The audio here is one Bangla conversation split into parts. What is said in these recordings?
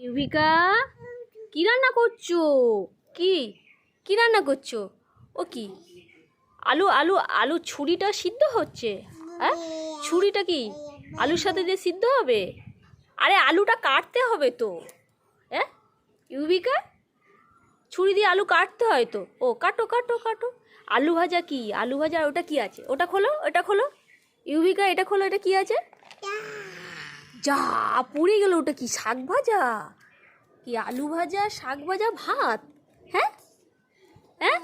ইউভিকা কি রান্না করছ? কি? কি রান্না করছ? ও কি? আলু আলু আলু ছুরিটা সিদ্ধ হচ্ছে? হ্যাঁ ছুরিটা কি? আলুর সাথে দিয়ে সিদ্ধ হবে? আরে আলুটা কাটতে হবে তো। হ্যাঁ ইউভিকা ছুরি দিয়ে আলু কাটতে হয় তো। ও, কাটো কাটো কাটো। আলু ভাজা কি? আলু ভাজা ওটা কি আছে? ওটা খোলো ওটা খোলো। ইউভিকা এটা খোলো, এটা কি আছে? যা পুড়ে গেল ওটা কি শাক ভাজা? কি আলু ভাজা, শাক ভাজা, ভাত? হ্যাঁ? হ্যাঁ?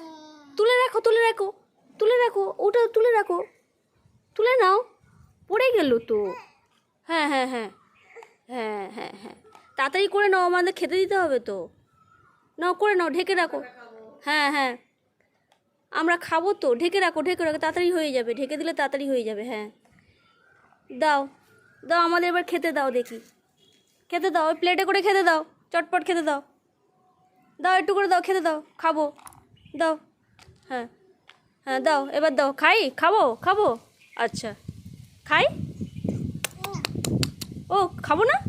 তুলে রাখো তুলে রাখো তুলে রাখো, ওটা তুলে রাখো। তুলে নাও, পড়ে গেল তো। হ্যাঁ হ্যাঁ হ্যাঁ হ্যাঁ হ্যাঁ হ্যাঁ। তাড়াতাড়ি করে নাও, আমাদের খেতে দিতে হবে তো। নাও, করে নাও, ঢেকে রাখো। হ্যাঁ হ্যাঁ। আমরা খাব তো, ঢেকে রাখো ঢেকে রাখো, তাড়াতাড়ি হয়ে যাবে। ঢেকে দিলে তাড়াতাড়ি হয়ে যাবে হ্যাঁ। দাও। দাও আমাদের এবার খেতে দাও দেখি। খেতে দাও, ওই প্লেটে করে খেতে দাও। চটপট খেতে দাও। দাও, একটু করে দাও, খেতে দাও। খাব। দাও। হ্যাঁ। হ্যাঁ দাও, এবার দাও। খাই? খাব? খাব? আচ্ছা। খাই? ও, খাব না?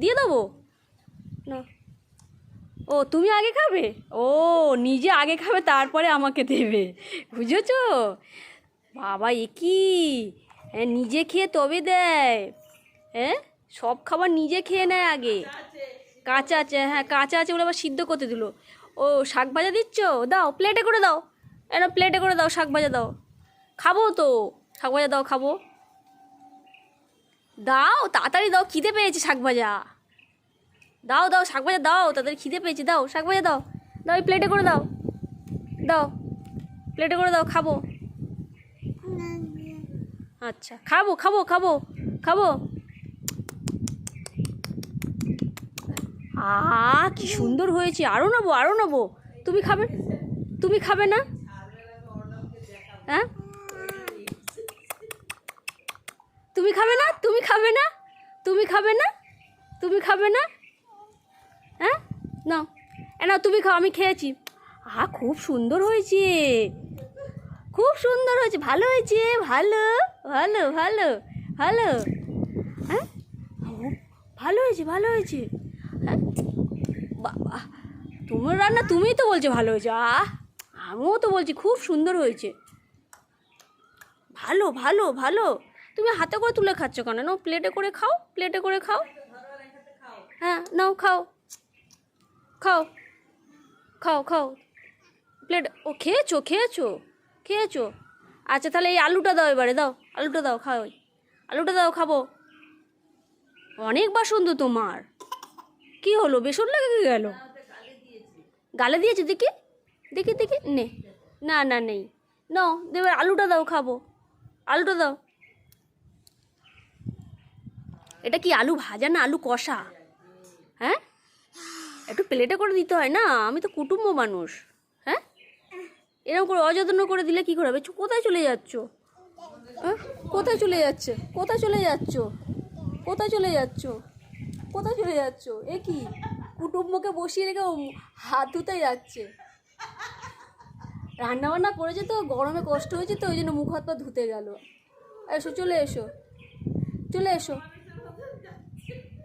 দিয়ে দেবো? না। ও, তুমি আগে খাবে? ও, নিজে আগে খাবে, তারপরে আমাকে দেবে। বুঝেছ? বাবা, এ হ্যাঁ নিজে খেয়ে তবে দেয়। হ্যাঁ? সব খাবার নিজে খেয়ে নেয় আগে। কাঁচা আছে হ্যাঁ কাঁচা আছে বলে আবার সিদ্ধ করতে দিল। ও, শাক ভাজা দিচ্ছ? দাও প্লেটে করে দাও। এটা প্লেটে করে দাও, শাক ভাজা দাও। খাব তো। শাক ভাজা দাও, খাব। দাও, তাড়াতাড়ি দাও, খিদে পেয়েছে শাক ভাজা। দাও দাও, শাক ভাজা দাও তাদের খিদে পেয়েছে, দাও, শাক ভাজা দাও। দাও, এই প্লেটে করে দাও। দাও প্লেটে করে দাও, খাব। আচ্ছা খাব খাব খাব খাব। আ, কি সুন্দর হয়েছে। আরও নেব আরও নেব। তুমি খাবে? তুমি খাবে না? হ্যাঁ তুমি খাবে না? তুমি খাবে না? তুমি খাবে না? তুমি খাবে না? হ্যাঁ না। নাও তুমি খাও, আমি খেয়েছি। আ, খুব সুন্দর হয়েছে। খুব সুন্দর হয়েছে। ভালো হয়েছে। ভালো ভালো ভালো ভালো। হ্যাঁ ভালো হয়েছে ভালো হয়েছে। হ্যাঁ বাবা, তোমার রান্না তুমিই তো বলছো ভালো হয়েছে আহ আমিও তো বলছি খুব সুন্দর হয়েছে। ভালো ভালো ভালো। তুমি হাতে করে তুলে খাচ্ছ কেন? নাও প্লেটে করে খাও প্লেটে করে খাও। হ্যাঁ নাও, খাও। খাও খাও খাও। প্লেট ও খেয়েছো খেয়েছো খেয়েছো। আচ্ছা তাহলে এই আলুটা দাও এবারে, দাও, আলুটা দাও, খাও। আলুটা দাও, খাব। অনেক বাসন তো তোমার। কি হলো? বেসন লেগে গেল? গালে দিয়েছে দেখি দেখি দেখি, নে। না না, নেই। নাও, দেবে, আলুটা দাও, খাব। আলুটা দাও। এটা কি আলু ভাজা না আলু কষা? হ্যাঁ? একটু প্লেটে করে দিতে হয় না? আমি তো কুটুম্ব মানুষ। হ্যাঁ? এরকম করে অযত্ন করে দিলে কি করে হবে? কোথায় চলে যাচ্ছ? হ্যাঁ? কোথায় চলে যাচ্ছে? কোথায় চলে যাচ্ছ? কোথায় চলে যাচ্ছ? কোথায় চলে যাচ্ছ? এ কি? কুটুম্বকে বসিয়ে রেখে হাত ধুতে যাচ্ছে। রান্না বান্না করেছে তো, গরমে কষ্ট হয়েছে তো, ওই জন্য মুখ হাত পা ধুতে গেল। এসো, চলে এসো। চলে এসো।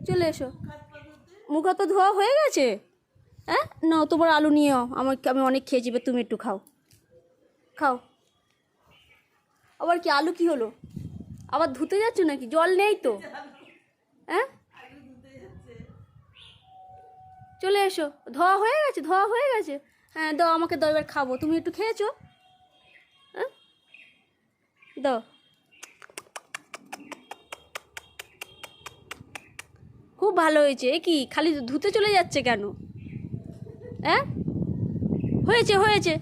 চলে এসো। মুখ হাত পা ধোয়া হয়ে গেছে? হ্যাঁ? নাও, তোমার আলু নিও আমার আমি অনেক খেয়েছি এবার তুমি একটু খাও। খাও। আবার কি, আলু কি হলো? আবার ধুতে যাচ্ছ নাকি? জল নেই তো। হ্যাঁ? চলে এসো। ধোয়া হয়ে গেছে, ধোয়া হয়ে গেছে। হ্যাঁ দাও, আমাকে দাও খাব। তুমি একটু খেয়েছো? হ্যাঁ? দাও। খুব ভালো হয়েছে। কি, খালি ধুতে চলে যাচ্ছে কেন? হ্যাঁ? হয়েছে হয়েছে।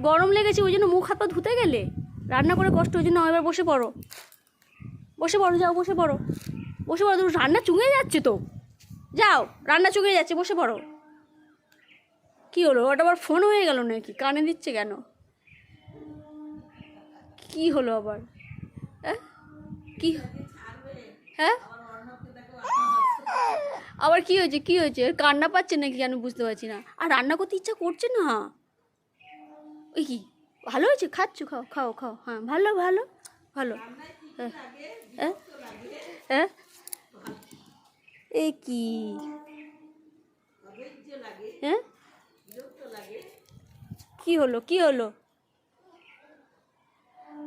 গরম লেগেছে, ওই জন্য মুখ হাত পা ধুতে গেলে? রান্না করে কষ্ট, ওই জন্য এবার বসে পড়ো। বসে পড়ো, যাও, বসে পড়ো। বসে পড়ো, রান্না চুঙে যাচ্ছে তো। যাও, রান্না চুঙে যাচ্ছে, বসে পড়ো। কি হলো? ওটা আবার ফোন হয়ে গেল নাকি? কানে দিচ্ছে কেন? কি হলো আবার? কি? হ্যাঁ? আবার কি হয়েছে? কি হয়েছে? কান্না পাচ্ছে নাকি আমি বুঝতে পারছি না। আর রান্না করতে ইচ্ছা করছে না? ওই কি? ভালো হয়েছে? খাচ্ছ? খাও খাও খাও। হ্যাঁ ভালো ভালো ভালো। হ্যাঁ। হ্যাঁ এ কি? হ্যাঁ? কি হলো কি হলো?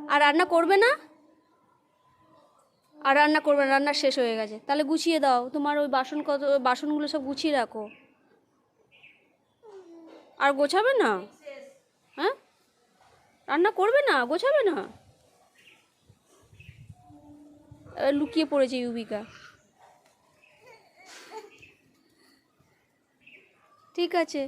আর রান্না করবে না? আর রান্না করবে না, রান্না শেষ হয়ে গেছে। তাহলে গুছিয়ে দাও। তোমার ওই বাসন কত, বাসনগুলো সব গুছিয়ে রাখো। আর গোছাবে না? হ্যাঁ? রান্না করবে না? গোছাবে না? লুকিয়ে পড়েছে ইউবিকা। ঠিক আছে।